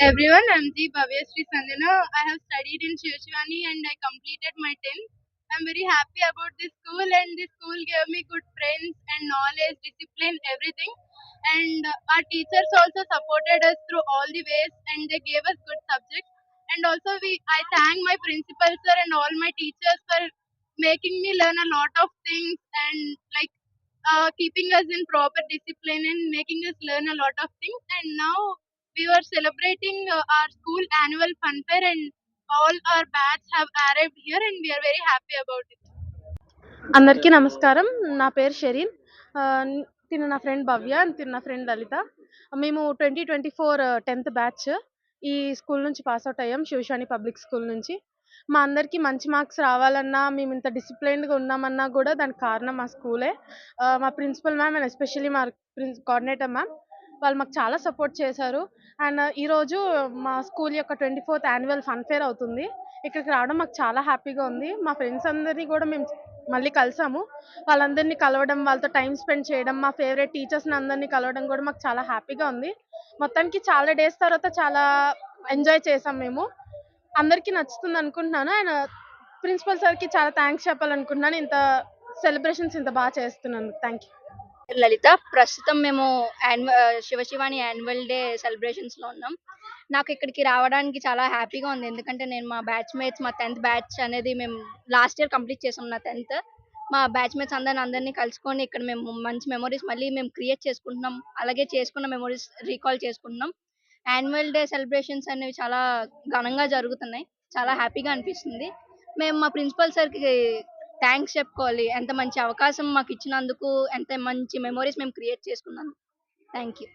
everyone. I'm G. Bhavyasri Sandhana. I have studied in Shivashivani and I completed my 10th. I'm very happy about this school and this school gave me good friends and knowledge, discipline, everything. And our teachers also supported us through all the ways and they gave us good subjects. And also we, I thank my principal sir and all my teachers for making me learn a lot of things and like uh, keeping us in proper discipline and making us learn a lot of things. And now we were celebrating uh, our school annual fun fair and all our batch have arrived here and we are very happy about it. అందరికీ నమస్కారం. నా పేరు షెరీన్. తిన్న నా friend భవ్య తిన్న నా friend Lalitha. మేము twenty twenty four tenth batch ఈ స్కూల్ నుంచి పాస్ అవుట్ అయ్యాం శివశాని పబ్లిక్ స్కూల్ నుంచి. మా అందరికీ మంచి మార్క్స్ రావాలన్నా మేము ఇంత డిసిప్లైన్డ్గా ఉన్నామన్నా కూడా దానికి కారణం మా స్కూలే. మా ప్రిన్సిపల్ మ్యామ్ అండ్ ఎస్పెషల్లీ మా ప్రిన్స్ కోఆర్డినేటర్ మ్యామ్. వాళ్ళు మాకు చాలా సపోర్ట్ చేశారు. అండ్ ఈరోజు మా స్కూల్ యొక్క twenty fourth annual fun fair అవుతుంది. ఇక్కడికి రావడం మాకు చాలా హ్యాపీగా ఉంది. మా ఫ్రెండ్స్ అందరినీ కూడా మేము మళ్ళీ కలిసాము. వాళ్ళందరినీ కలవడం వాళ్ళతో టైం స్పెండ్ చేయడం మా ఫేవరెట్ టీచర్స్ని అందరినీ కలవడం కూడా మాకు చాలా హ్యాపీగా ఉంది. మొత్తానికి చాలా డేస్ తర్వాత చాలా ఎంజాయ్ చేసాం మేము. అందరికీ నచ్చుతుంది అనుకుంటున్నాను. అండ్ ప్రిన్సిపల్ సార్కి చాలా థ్యాంక్స్ చెప్పాలనుకుంటున్నాను. ఇంత సెలబ్రేషన్స్ ఇంత బాగా చేస్తున్నాను. థ్యాంక్ యూ లలిత ప్రస్తుతం మేము యాన్యువల్ శివశివాని యాన్యువల్ డే సెలబ్రేషన్స్లో ఉన్నాం. నాకు ఇక్కడికి రావడానికి చాలా హ్యాపీగా ఉంది. ఎందుకంటే నేను మా బ్యాచ్ మేట్స్ మా టెన్త్ బ్యాచ్ అనేది మేము లాస్ట్ ఇయర్ కంప్లీట్ చేసాం నా టెన్త్. మా బ్యాచ్ మేట్స్ అందరిని అందరినీ కలుసుకొని ఇక్కడ మేము మంచి మెమరీస్ మళ్ళీ మేము క్రియేట్ చేసుకుంటున్నాం. అలాగే చేసుకున్న మెమరీస్ రీకాల్ చేసుకుంటున్నాం. యాన్యువల్ డే సెలబ్రేషన్స్ అనేవి చాలా ఘనంగా జరుగుతున్నాయి. చాలా హ్యాపీగా అనిపిస్తుంది. మేము మా ప్రిన్సిపల్ సార్కి థ్యాంక్స్ చెప్పుకోవాలి. ఎంత మంచి అవకాశం మాకు ఇచ్చినందుకు ఎంత మంచి మెమోరీస్ మేము క్రియేట్ చేసుకున్నాం. Thank you